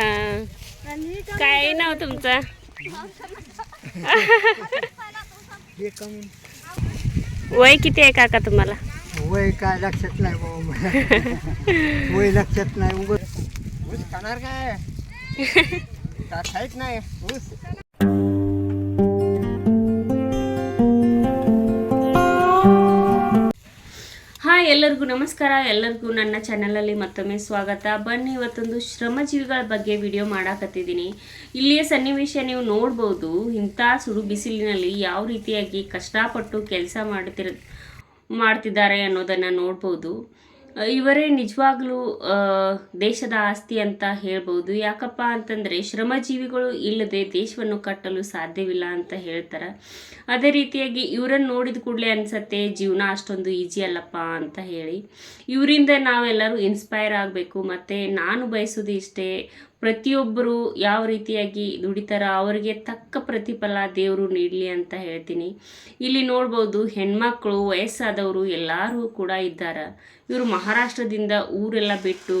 हा. काय नाव तुमचं? वय किती आहे काका तुम्हाला? वय काय लक्षात नाही बाबा. वय लक्षात नाही. उगत ऊस खाणार काय? खायच नाही. ऊस ಎಲ್ಲರಿಗೂ ನಮಸ್ಕಾರ. ಎಲ್ಲರಿಗೂ ನನ್ನ ಚಾನಲಲ್ಲಿ ಮತ್ತೊಮ್ಮೆ ಸ್ವಾಗತ. ಬನ್ನಿ, ಇವತ್ತೊಂದು ಶ್ರಮಜೀವಿಗಳ ಬಗ್ಗೆ ವಿಡಿಯೋ ಮಾಡಾಕತ್ತಿದ್ದೀನಿ. ಇಲ್ಲಿಯ ಸನ್ನಿವೇಶ ನೀವು ನೋಡ್ಬೋದು. ಇಂಥ ಸುಡು ಬಿಸಿಲಿನಲ್ಲಿ ಯಾವ ರೀತಿಯಾಗಿ ಕಷ್ಟಪಟ್ಟು ಕೆಲಸ ಮಾಡ್ತಿರ, ಮಾಡ್ತಿದ್ದಾರೆ ಅನ್ನೋದನ್ನು ನೋಡ್ಬೋದು. ಇವರೇ ನಿಜವಾಗ್ಲೂ ದೇಶದ ಆಸ್ತಿ ಅಂತ ಹೇಳ್ಬೋದು. ಯಾಕಪ್ಪ ಅಂತಂದರೆ, ಶ್ರಮಜೀವಿಗಳು ಇಲ್ಲದೆ ದೇಶವನ್ನು ಕಟ್ಟಲು ಸಾಧ್ಯವಿಲ್ಲ ಅಂತ ಹೇಳ್ತಾರೆ. ಅದೇ ರೀತಿಯಾಗಿ ಇವರನ್ನು ನೋಡಿದ ಕೂಡಲೇ ಅನಿಸತ್ತೆ, ಜೀವನ ಅಷ್ಟೊಂದು ಈಜಿ ಅಲ್ಲಪ್ಪ ಅಂತ ಹೇಳಿ. ಇವರಿಂದ ನಾವೆಲ್ಲರೂ ಇನ್ಸ್ಪೈರ್ ಆಗಬೇಕು. ಮತ್ತು ನಾನು ಬಯಸೋದು ಇಷ್ಟೇ. ಪ್ರತಿಯೊಬ್ಬರು ಯಾವ ರೀತಿಯಾಗಿ ದುಡಿತಾರ ಅವರಿಗೆ ತಕ್ಕ ಪ್ರತಿಫಲ ದೇವರು ನೀಡಲಿ ಅಂತ ಹೇಳ್ತೀನಿ. ಇಲ್ಲಿ ನೋಡ್ಬೋದು ಹೆಣ್ಮಕ್ಳು ವಯಸ್ಸಾದವರು ಎಲ್ಲರೂ ಕೂಡ ಇದ್ದಾರೆ. ಇವರು ಮಹಾರಾಷ್ಟ್ರದಿಂದ ಊರೆಲ್ಲ ಬಿಟ್ಟು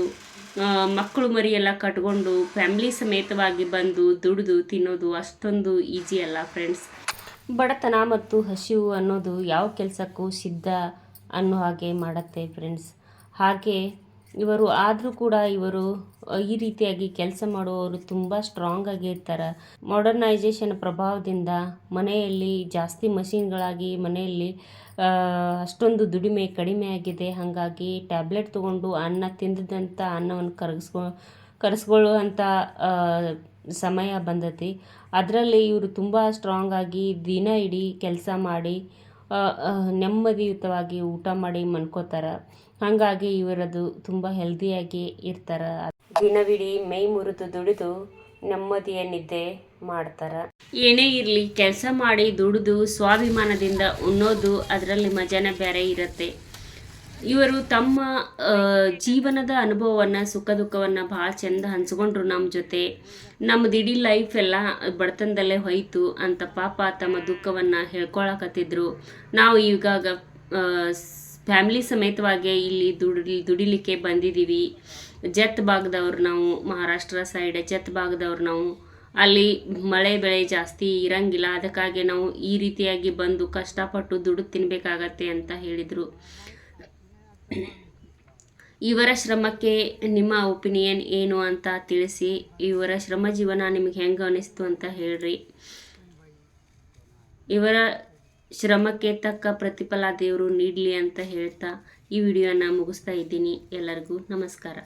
ಮಕ್ಕಳು ಮರಿಯೆಲ್ಲ ಕಟ್ಕೊಂಡು ಫ್ಯಾಮ್ಲಿ ಸಮೇತವಾಗಿ ಬಂದು ದುಡಿದು ತಿನ್ನೋದು ಅಷ್ಟೊಂದು ಈಜಿ ಅಲ್ಲ ಫ್ರೆಂಡ್ಸ್. ಬಡತನ ಮತ್ತು ಹಸಿವು ಅನ್ನೋದು ಯಾವ ಕೆಲಸಕ್ಕೂ ಸಿದ್ಧ ಅನ್ನೋ ಹಾಗೆ ಮಾಡುತ್ತೆ ಫ್ರೆಂಡ್ಸ್. ಹಾಗೆ ಇವರು ಆದರೂ ಕೂಡ ಇವರು ಈ ರೀತಿಯಾಗಿ ಕೆಲಸ ಮಾಡುವವರು ತುಂಬ ಸ್ಟ್ರಾಂಗ್ ಆಗಿ ಇರ್ತಾರೆ. ಮಾಡರ್ನೈಜೇಷನ್ ಪ್ರಭಾವದಿಂದ ಮನೆಯಲ್ಲಿ ಜಾಸ್ತಿ ಮಷಿನ್ಗಳಾಗಿ ಮನೆಯಲ್ಲಿ ಅಷ್ಟೊಂದು ದುಡಿಮೆ ಕಡಿಮೆ ಆಗಿದೆ. ಹಾಗಾಗಿ ಟ್ಯಾಬ್ಲೆಟ್ ತೊಗೊಂಡು ಅನ್ನ ತಿಂದಿದ್ದಂಥ ಅನ್ನವನ್ನು ಕರಗಿಸ್ಕೊ ಕರೆಸ್ಕೊಳ್ಳುವಂಥ ಸಮಯ ಬಂದತಿ. ಅದರಲ್ಲಿ ಇವರು ತುಂಬ ಸ್ಟ್ರಾಂಗ್ ಆಗಿ ದಿನ ಇಡೀ ಕೆಲಸ ಮಾಡಿ ನೆಮ್ಮದಿಯುತವಾಗಿ ಊಟ ಮಾಡಿ ಮನ್ಕೋತಾರೆ. ಹಾಗಾಗಿ ಇವರದು ತುಂಬ ಹೆಲ್ದಿಯಾಗಿ ಇರ್ತಾರೆ. ದಿನವಿಡೀ ಮೈ ಮುರಿದು ದುಡಿದು ನೆಮ್ಮದಿಯ ನಿದ್ದೆ ಮಾಡ್ತಾರ. ಏನೇ ಇರಲಿ, ಕೆಲಸ ಮಾಡಿ ದುಡಿದು ಸ್ವಾಭಿಮಾನದಿಂದ ಉಣ್ಣೋದು ಅದರಲ್ಲಿ ಮಜಾನೇ ಬೇರೆ ಇರುತ್ತೆ. ಇವರು ತಮ್ಮ ಜೀವನದ ಅನುಭವವನ್ನು, ಸುಖ ದುಃಖವನ್ನು ಭಾಳ ಚೆಂದ ಹಂಚ್ಕೊಂಡ್ರು ನಮ್ಮ ಜೊತೆ. ನಮ್ಮದು ಇಡೀ ಲೈಫ್ ಎಲ್ಲ ಬಡತನದಲ್ಲೇ ಹೋಯ್ತು ಅಂತ ಪಾಪ ತಮ್ಮ ದುಃಖವನ್ನು ಹೇಳ್ಕೊಳಕತ್ತಿದ್ರು. ನಾವು ಈಗ ಫ್ಯಾಮಿಲಿ ಸಮೇತವಾಗಿ ಇಲ್ಲಿ ದುಡಿ ದುಡಿಲಿಕ್ಕೆ ಬಂದಿದ್ದೀವಿ ಜತ್ ಭಾಗದವ್ರು ನಾವು, ಮಹಾರಾಷ್ಟ್ರ ಸೈಡ್ ಜತ್ ಭಾಗದವ್ರು ನಾವು. ಅಲ್ಲಿ ಮಳೆ ಬೆಳೆ ಜಾಸ್ತಿ ಇರಂಗಿಲ್ಲ. ಅದಕ್ಕಾಗಿ ನಾವು ಈ ರೀತಿಯಾಗಿ ಬಂದು ಕಷ್ಟಪಟ್ಟು ದುಡಿದು ತಿನ್ನಬೇಕಾಗತ್ತೆ ಅಂತ ಹೇಳಿದರು. ಇವರ ಶ್ರಮಕ್ಕೆ ನಿಮ್ಮ ಒಪಿನಿಯನ್ ಏನು ಅಂತ ತಿಳಿಸಿ, ಇವರ ಶ್ರಮ ಜೀವನ ನಿಮಗೆ ಹೆಂಗೆ ಅನಿಸ್ತು ಅಂತ ಹೇಳ್ರಿ. ಇವರ ಶ್ರಮಕ್ಕೆ ತಕ್ಕ ಪ್ರತಿಫಲ ದೇವರು ನೀಡಲಿ ಅಂತ ಹೇಳ್ತಾ ಈ ವಿಡಿಯೋನ ಮುಗಿಸ್ತಾ ಇದ್ದೀನಿ. ಎಲ್ಲರಿಗೂ ನಮಸ್ಕಾರ.